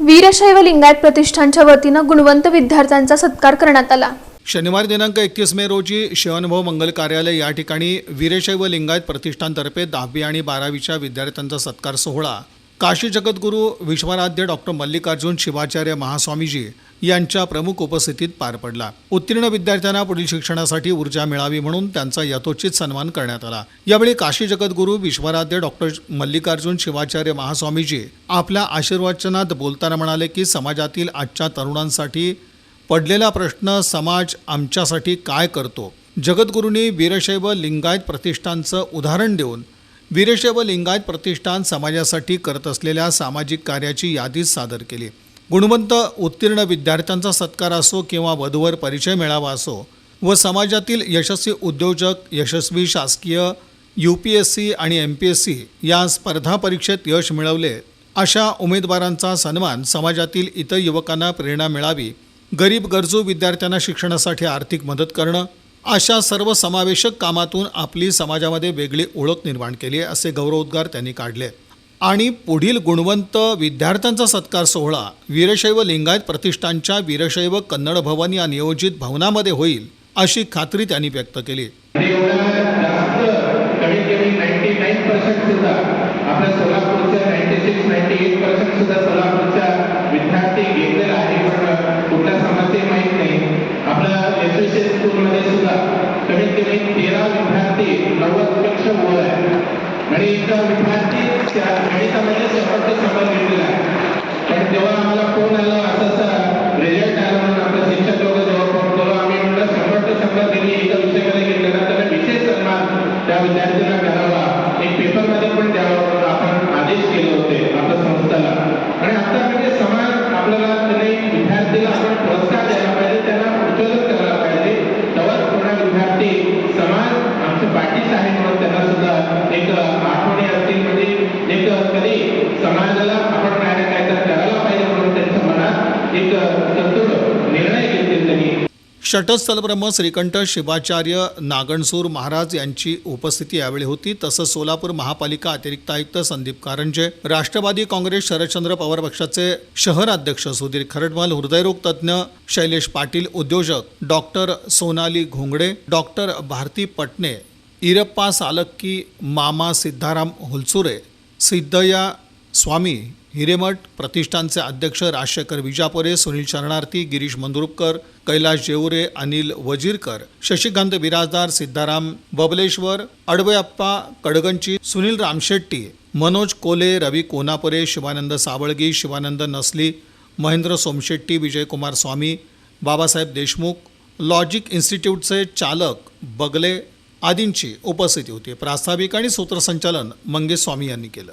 वीरशैव लिंगायत प्रतिष्ठानच्या वतीनं गुणवंत विद्यार्थ्यांचा सत्कार करण्यात आला. शनिवार दिनांक एकतीस मे रोजी शिवानुभव मंगल कार्यालय या ठिकाणी वीरशैव लिंगायत प्रतिष्ठानतर्फे दहावी आणि बारावीच्या विद्यार्थ्यांचा सत्कार सोहळा काशी जगद्गुरू विश्वराध्य डॉक्टर मल्लिकार्जुन शिवाचार्य महास्वामीजी यांच्या प्रमुख उपस्थितीत पार पडला. उत्तीर्ण विद्यार्थ्यांना पुढील शिक्षणासाठी ऊर्जा मिळावी म्हणून त्यांचा यथोचित सन्मान करण्यात आला. यावेळी काशी जगद्गुरू विश्वराध्य डॉक्टर मल्लिकार्जुन शिवाचार्य महास्वामीजी आपल्या आशीर्वचनात बोलताना म्हणाले की समाजातील आजच्या तरुणांसाठी पडलेला प्रश्न समाज आमच्यासाठी काय करतो? जगद्गुरूंनी वीरशैव लिंगायत प्रतिष्ठानचं उदाहरण देऊन वीरशैव लिंगायत प्रतिष्ठान समाजासाठी करत असलेल्या सामाजिक कार्याची यादी सादर केली. गुणवंत उत्तीर्ण विद्यार्थ्यांचा सत्कार असो किंवा वधूवर परिचय मिळावा असो व समाजातील यशस्वी उद्योजक यशस्वी शासकीय यू पी एस सी आणि एम पी एस सी या स्पर्धा परीक्षेत यश मिळवले अशा उमेदवारांचा सन्मान समाजातील इतर युवकांना प्रेरणा मिळावी गरीब गरजू विद्यार्थ्यांना शिक्षणासाठी आर्थिक मदत करणं अशा सर्व समावेशक कामातून आपली समाजामध्ये वेगळी ओळख निर्माण केली आहे असे गौरवोद्गार त्यांनी काढले आणि पुढील गुणवंत विद्यार्थ्यांचा सत्कार सोहळा वीरशैव लिंगायत प्रतिष्ठानच्या वीरशैव कन्नड भवन या नियोजित भवनामध्ये होईल अशी खात्री त्यांनी व्यक्त केली आपल्या सोलापूरच्या ninety six ninety eight percent सुद्धा विद्यार्थी घेतलेला आहे पण कुठल्या समाजचे माहीत नाही आपल्या एस एस एस स्कूलमध्ये सुद्धा कमीत कमी तेरा विद्यार्थी नव्वदपेक्षा आहे आणि एक विद्यार्थी त्या गणितामध्ये शंभर शंभर घेतलेला आहे. पण जेव्हा आम्हाला फोन आला असं रिझल्ट आला म्हणून आपल्या शिक्षक लोक जेव्हा फोन केलो आम्ही म्हटलं शंभर ते शंभर त्यांनी एका विषयामध्ये घेतलेला त्याला विशेष सन्मान त्या विद्यार्थ्यांना करावा एक पेपरमध्ये पण द्यावा म्हणून आपण आदेश केले होते आपल्या संस्थेला. आणि आता म्हणजे समाज आपल्याला त्याने विद्यार्थीला आपण पुरस्कार द्यायला पाहिजे त्यांना प्रचलित करायला पाहिजे. तेव्हाच पुन्हा विद्यार्थी समाज आमच्या पाठीच आहे म्हणून त्यांना सुद्धा एक आठवणी असतील म्हणजे एक कधी समाजाला आपण काय ना काय तर करायला पाहिजे म्हणून त्यांच्या मनात एक सदृढ निर्णय घेतले त्यांनी षटस्थल ब्रह्म श्रीकंठ शिवाचार्य नागणसूर महाराज यांची उपस्थिती यावेळी होती. तसंच सोलापूर महापालिका अतिरिक्त आयुक्त संदीप कारंजे राष्ट्रवादी काँग्रेस शरदचंद्र पवार पक्षाचे शहर अध्यक्ष सुधीर खरडमल हृदयरोग तज्ज्ञ शैलेश पाटील उद्योजक डॉक्टर सोनाली घोंगडे डॉक्टर भारती पटणे इरप्पा सालक्की मामा सिद्धाराम होलसुरे सिद्धया स्वामी हिरेमठ प्रतिष्ठानचे अध्यक्ष राजशेखर विजापुरे सुनील शरणार्थी गिरीश मंदुरकर कैलाश जेवरे अनिल वजीरकर शशिकांत बिराजदार सिद्धाराम बबलेश्वर अडवयप्पा कडगंची सुनील रामशेट्टी मनोज कोले रवी कोनापुरे शिवानंद सावळगी शिवानंद नसली महेंद्र सोमशेट्टी विजयकुमार स्वामी बाबासाहेब देशमुख लॉजिक इन्स्टिट्यूटचे चालक बगले आदींची उपस्थिती होती. प्रास्ताविक आणि सूत्रसंचालन मंगेश स्वामी यांनी केलं.